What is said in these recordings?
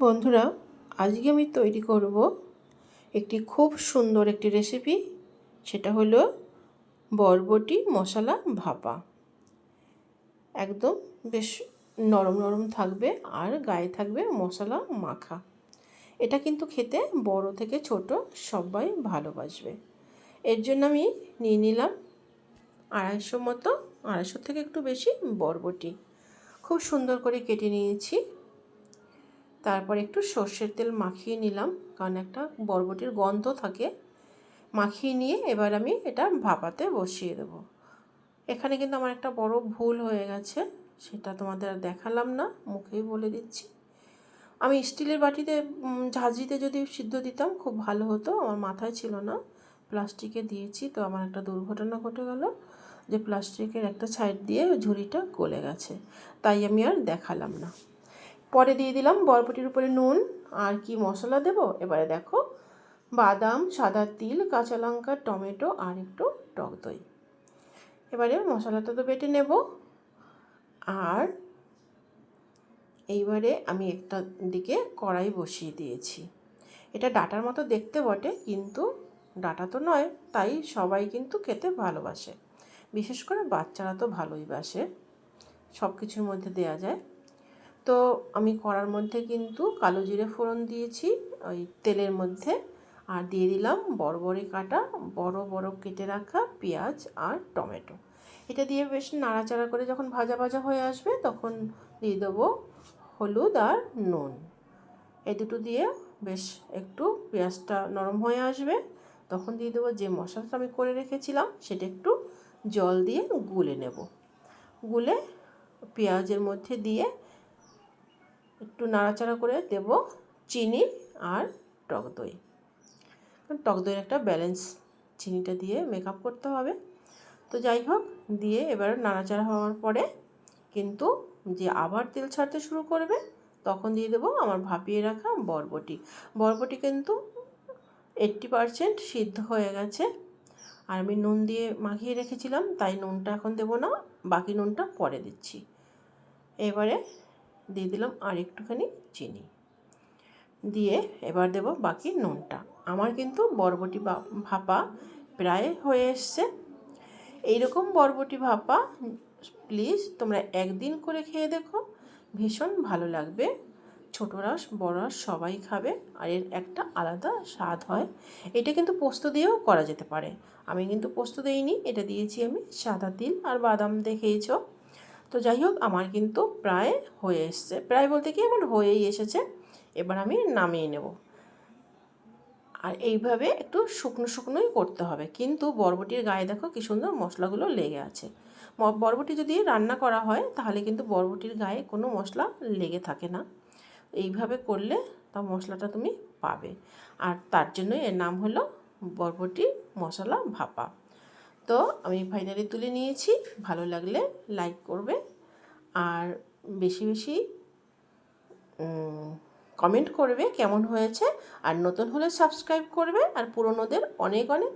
বন্ধুরা, আজকে আমি তৈরি করব একটি খুব সুন্দর একটি রেসিপি সেটা হলো বরবটি মশলা ভাপা। একদম বেশ নরম নরম থাকবে আর গায়ে থাকবে মশলা মাখা। এটা কিন্তু খেতে বড় থেকে ছোট সবাই ভালোবাসবে। এর জন্য আমি নিয়ে নিলাম আড়াইশো মতো, আড়াইশো থেকে একটু বেশি বরবটি। খুব সুন্দর করে কেটে নিয়েছি। তারপর একটু সর্ষের তেল মাখিয়ে নিলাম, কারণ একটা বরবটির গন্ধ থাকে। মাখিয়ে নিয়ে এবার আমি এটা ভাপাতে বসিয়ে দেবো। এখানে কিন্তু আমার একটা বড় ভুল হয়ে গেছে, সেটা তোমাদের দেখালাম না, মুখেই বলে দিচ্ছি। আমি স্টিলের বাটিতে ঝাঁঝরিতে যদি সিদ্ধ দিতাম, খুব ভালো হতো, আমার মাথায় ছিল না। প্লাস্টিকে দিয়েছি, তো আমার একটা দুর্ঘটনা ঘটে গেল, যে প্লাস্টিকের একটা সাইড দিয়ে ঝুড়িটা গলে গেছে। তাই আমি আর দেখালাম না। পরে দিয়ে দিলাম বরবটির উপরে নুন আর কি মশলা দেব। এবারে দেখো বাদাম, সাদা তিল, কাঁচা লঙ্কা, টমেটো আর একটু টক দই। এবারে মশলাটা তো বেটে নেব। আর এইবারে আমি একটা দিকে কড়াই বসিয়ে দিয়েছি। এটা ডাটার মতো দেখতে বটে, কিন্তু ডাটা তো নয়, তাই সবাই কিন্তু খেতে ভালোবাসে। বিশেষ করে বাচ্চারা তো ভালোই বাসে। সব কিছুর মধ্যে দেয়া যায়। তো আমি কড়ার মধ্যে কিন্তু কালো জিরে ফোড়ন দিয়েছি, ওই তেলের মধ্যে, আর দিয়ে দিলাম বড় বড় কাটা বড় বড় কেটে রাখা পেঁয়াজ আর টমেটো। এটা দিয়ে বেশ নাড়াচাড়া করে যখন ভাজা ভাজা হয়ে আসবে তখন দিয়ে দেবো হলুদ আর নুন। এই দুটো দিয়ে বেশ একটু পেঁয়াজটা নরম হয়ে আসবে, তখন দিয়ে দেবো যে মশলাটা আমি করে রেখেছিলাম সেটা একটু জল দিয়ে গুলে নেব। গুলে পেঁয়াজের মধ্যে দিয়ে একটু নাড়াচাড়া করে দেব চিনি আর টক দই। টক দইয়ের একটা ব্যালেন্স চিনিটা দিয়ে মেকআপ করতে হবে। তো যাই হোক, দিয়ে এবার নাড়াচাড়া হওয়ার পরে কিন্তু যে আবার তেল ছাড়তে শুরু করবে, তখন দিয়ে দেবো আমার ভাপিয়ে রাখা বরবটি। বরবটি কিন্তু এইট্টি পারসেন্ট সিদ্ধ হয়ে গেছে। আর আমি নুন দিয়ে মাখিয়ে রেখেছিলাম, তাই নুনটা এখন দেবো না, বাকি নুনটা পরে দিচ্ছি। এবারে দিয়ে দিলাম আর একটুখানি চিনি। দিয়ে এবার দেব বাকি নুনটা। আমার কিন্তু বরবটি ভাপা প্রায় হয়ে এসছে। এইরকম বরবটি, ভাপা, প্লিজ তোমরা একদিন করে খেয়ে দেখো। ভীষণ ভালো লাগবে। ছোটো রস বড় রস সবাই খাবে আর এর একটা আলাদা স্বাদ হয়। এটা কিন্তু পোস্ত দিয়েও করা যেতে পারে। আমি কিন্তু পোস্ত দিইনি, এটা দিয়েছি আমি সাদা তিল আর বাদাম দেখেইছো তো যাই হোক, আমার কিন্তু প্রায় হয়ে এসছে। প্রায় বলতে কি আমার হয়েই এসেছে। এবার আমি নামিয়ে নেব। আর এইভাবে একটু শুকনো শুকনোই করতে হবে। কিন্তু বরবটির গায়ে দেখো কী সুন্দর মশলাগুলো লেগে আছে। বরবটি যদি রান্না করা হয়, তাহলে কিন্তু বরবটির গায়ে কোনো মশলা লেগে থাকে না। এইভাবে করলে তা মশলাটা তুমি পাবে। আর তার জন্যই এর নাম হলো বরবটি মশলা ভাপা। তো আমি ফাইনালি তুলে নিয়েছি। ভালো লাগলে লাইক করবে। আর বেশি বেশি কমেন্ট করবে কেমন হয়েছে। আর নতুন হলে সাবস্ক্রাইব করবে। আর পুরনোদের অনেক অনেক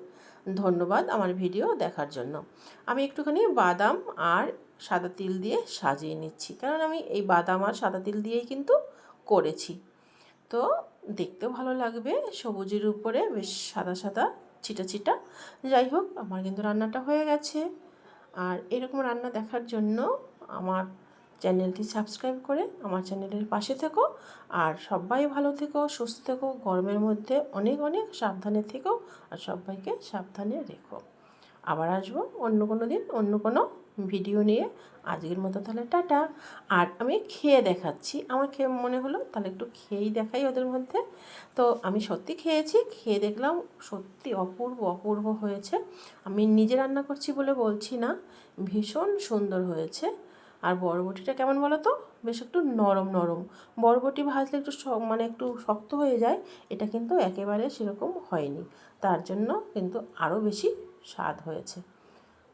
ধন্যবাদ আমার ভিডিও দেখার জন্য। আমি একটুখানি বাদাম আর সাদা তিল দিয়ে সাজিয়ে নিচ্ছি। কারণ আমি এই বাদাম আর সাদা তিল দিয়েই কিন্তু করেছি। তো দেখতেও ভালো লাগবে। সবুজের উপরে বেশ সাদা সাদা ছিটা ছিটা যাই হোক, আমার কিন্তু রান্নাটা হয়ে গেছে। আর এরকম রান্না দেখার জন্য আমার চ্যানেলটি সাবস্ক্রাইব করে আমার চ্যানেলের পাশে থেকো। আর সবাই ভালো থেকো, সুস্থ থেকো, গরমের মধ্যে অনেক অনেক সাবধানে থেকো। আর সবাইকে সাবধানে রেখো। আবার আসব অন্য কোনো দিন, অন্য কোনো ভিডিও নিয়ে আজকের মতো তাহলে টাটা। আর আমি খেয়ে দেখাচ্ছি। আমার খেয়ে মনে হলো তাহলে একটু খেয়েই দেখাই ওদের মধ্যে। তো আমি সত্যি খেয়েছি, খেয়ে দেখলাম সত্যি অপূর্ব অপূর্ব হয়েছে। আমি নিজে রান্না করছি বলে বলছি না, ভীষণ সুন্দর হয়েছে। আর বরবটিটা কেমন বলো তো? বেশ একটু নরম নরম। বরবটি ভাজলে একটু মানে একটু শক্ত হয়ে যায়, এটা কিন্তু একেবারে সেরকম হয়নি। তার জন্য কিন্তু আরও বেশি স্বাদ হয়েছে।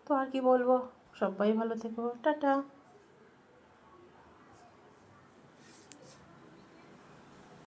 তো আর কি বলব? সবাই ভালো থেকো টাটা।